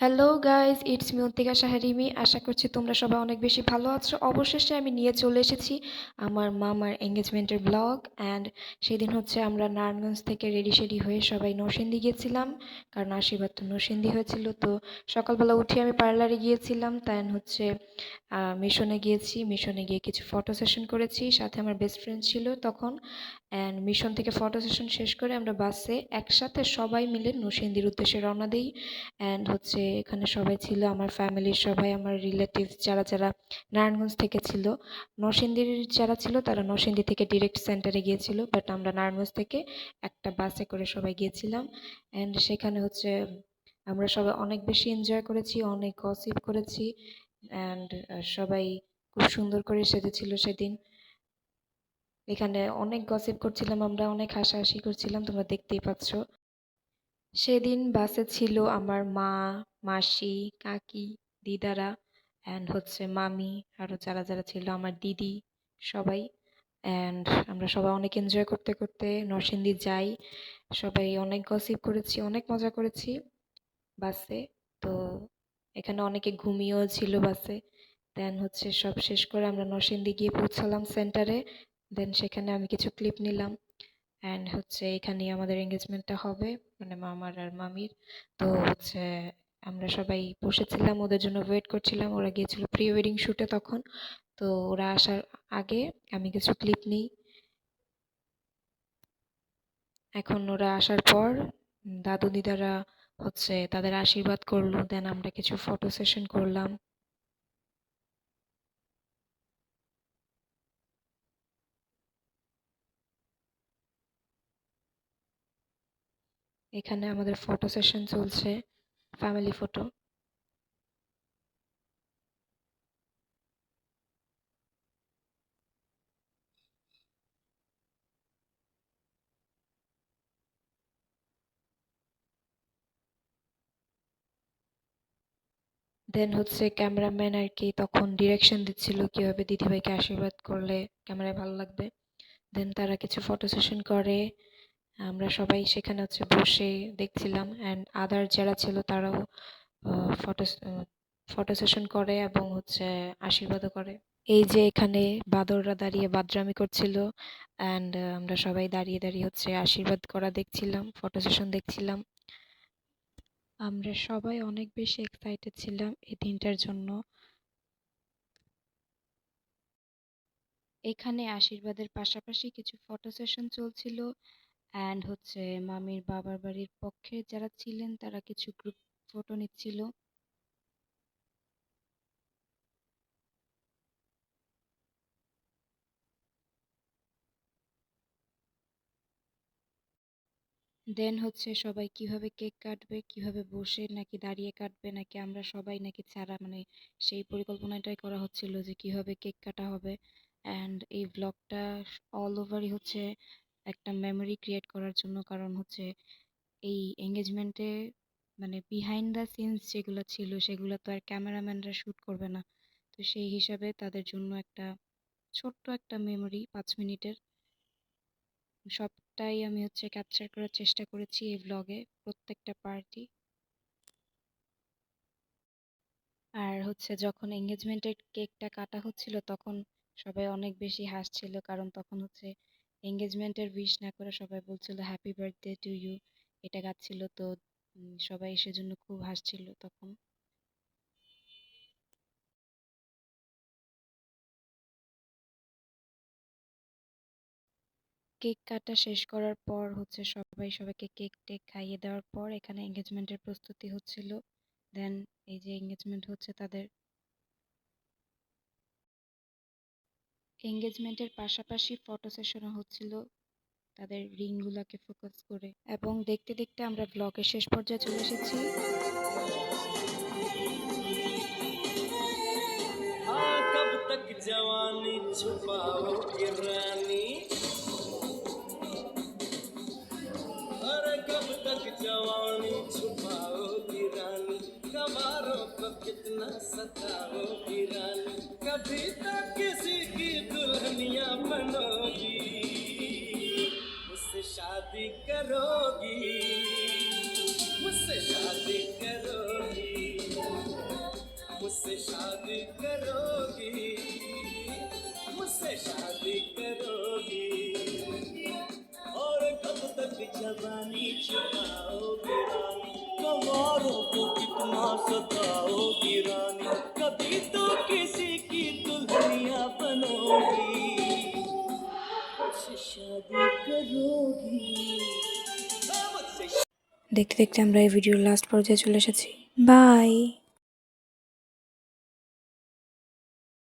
Hello guys it's me Antika সাহারিমি আশা করছি তোমরা সবাই অনেক বেশি ভালো আছো। অবশেষে আমি নিয়ে চলে এসেছি আমার মামার এঙ্গেজমেন্টের ব্লগ অ্যান্ড সেদিন হচ্ছে আমরা নারায়ণগঞ্জ থেকে রেডি শেডি হয়ে সবাই নরসিংদী গিয়েছিলাম, কারণ আশীর্বাদ তো নরসিংদী হয়েছিল। তো সকালবেলা উঠে আমি পার্লারে গিয়েছিলাম তাই হচ্ছে মিশনে গিয়েছি। মিশনে গিয়ে কিছু ফটো সেশন করেছি, সাথে আমার বেস্ট ফ্রেন্ড ছিল তখন। অ্যান্ড মিশন থেকে ফটো সেশন শেষ করে আমরা বাসে একসাথে সবাই মিলে নরসিংদীর উদ্দেশ্যে রওনা দিই। অ্যান্ড হচ্ছে এখানে সবাই ছিল, আমার ফ্যামিলির সবাই, আমার রিলেটিভস যারা যারা নারায়ণগঞ্জ থেকে ছিল। নরসিংদীর যারা ছিল, তারা নরসিংদী থেকে ডিরেক্ট সেন্টারে গিয়েছিল বাট আমরা নারায়ণগঞ্জ থেকে একটা বাসে করে সবাই গিয়েছিলাম। অ্যান্ড সেখানে হচ্ছে আমরা সবাই অনেক বেশি এনজয় করেছি, অনেক গসিপ করেছি অ্যান্ড সবাই খুব সুন্দর করে সেজেছিল সেদিন। এখানে অনেক গসিপ করছিলাম আমরা, অনেক হাসাহাসি করছিলাম, তোমরা দেখতেই পাচ্ছ। সেদিন বাসে ছিল আমার মা, মাসি, কাকি, দিদারা অ্যান্ড হচ্ছে মামি আরও যারা যারা ছিল আমার দিদি সবাই অ্যান্ড আমরা সবাই অনেক এনজয় করতে করতে নরসিংদী যাই। সবাই অনেক গসিপ করেছি, অনেক মজা করেছি বাসে। তো এখানে অনেকে ঘুমিয়েও ছিল বাসে। দেন হচ্ছে সব শেষ করে আমরা নরসিংদী গিয়ে পৌঁছালাম সেন্টারে দেন সেখানে আমি কিছু ক্লিপ নিলাম অ্যান্ড হচ্ছে এখানেই আমাদের এঙ্গেজমেন্টটা হবে। মানে মামার আর মামির। তো হচ্ছে আমরা সবাই বসেছিলাম, ওদের জন্য ওয়েট করছিলাম। ওরা গিয়েছিল প্রি ওয়েডিং শ্যুটে তখন। তো ওরা আসার আগে আমি কিছু ক্লিপ নিই। এখন ওরা আসার পর দাদু দিদারা হচ্ছে তাদের আশীর্বাদ করল দেন আমরা কিছু ফটো সেশন করলাম। এখানে আমাদের ফটো সেশন চলছে ফ্যামিলি ফটো দেন হচ্ছে ক্যামেরাম্যান আর কি তখন ডিরেকশন দিচ্ছিল কীভাবে দিদিভাইকে আশীর্বাদ করলে ক্যামেরায় ভালো লাগবে। দেন তারা কিছু ফটো সেশন করে। আমরা সবাই সেখানে হচ্ছে বসে দেখছিলাম অ্যান্ড আদার যারা ছিল তারাও ফটো ফটো সেশন করে এবং হচ্ছে আশীর্বাদও করে। এই যে এখানে বাদররা দাঁড়িয়ে বাদরামি করছিল অ্যান্ড আমরা সবাই দাঁড়িয়ে দাঁড়িয়ে হচ্ছে আশীর্বাদ করা দেখছিলাম ফটো সেশন দেখছিলাম। আমরা সবাই অনেক বেশি এক্সাইটেড ছিলাম এই দিনটার জন্য। এখানে আশীর্বাদের পাশাপাশি কিছু ফটো সেশন চলছিল। অ্যান্ড হচ্ছে মামির বাবার বাড়ির পক্ষে যারা ছিলেন, তারা কিছু গ্রুপ ফটো নিচ্ছিল। দেন হচ্ছে সবাই কীভাবে কেক কাটবে, কীভাবে বসে নাকি দাঁড়িয়ে কাটবে, নাকি আমরা সবাই নাকি ছাড়া মানে সেই পরিকল্পনাটাই করা হচ্ছিল যে কীভাবে কেক কাটা হবে। অ্যান্ড এই ব্লগটা অল ওভারই হচ্ছে একটা মেমোরি ক্রিয়েট করার জন্য। কারণ হচ্ছে এই এঙ্গেজমেন্টে মানে বিহাইন্ড দ্য সিনস যেগুলো ছিল, সেগুলো তো আর ক্যামেরাম্যানরা শ্যুট করবে না। তো সেই হিসাবে তাদের জন্য একটা ছোট্ট একটা মেমোরি পাঁচ মিনিটের। সবটাই আমি হচ্ছে ক্যাপচার করার চেষ্টা করেছি এই ব্লগে প্রত্যেকটা পার্টি আর হচ্ছে যখন এঙ্গেজমেন্টের কেকটা কাটা হচ্ছিল, তখন সবাই অনেক বেশি হাসছিল। কারণ তখন হচ্ছে এঙ্গেজমেন্টের উইশ না করে সবাই বলছিল হ্যাপি বার্থডে টু ইউ এটা গাচ্ছিল তো সবাই সেজন্য খুব হাসছিল তখন। কেক কাটা শেষ করার পর হচ্ছে সবাই সবাইকে কেক টেক খাইয়ে দেওয়ার পর এখানে এঙ্গেজমেন্টের প্রস্তুতি হচ্ছিল। দেন এই যে এঙ্গেজমেন্ট হচ্ছে তাদের এঙ্গেজমেন্টের পাশাপাশি ফটো সেশনও হচ্ছিল তাদের রিংগুলোকে ফোকাস করে এবং দেখতে দেখতে আমরা ব্লগের শেষ পর্যায়ে চলে এসেছি कब तक जवानी छुपाओगे करोगी मुझसे शादी करोगी और कब तक जवानी छुपाओगी रानी कवारों को कितना सताओगी रानी कभी तो किसी की दुल्हनिया बनोगी मुझसे शादी करोगी हाँ, मुझसे দেখতে দেখতে আমরা এই ভিডিওর লাস্ট পর্যায়ে চলে এসেছি বাই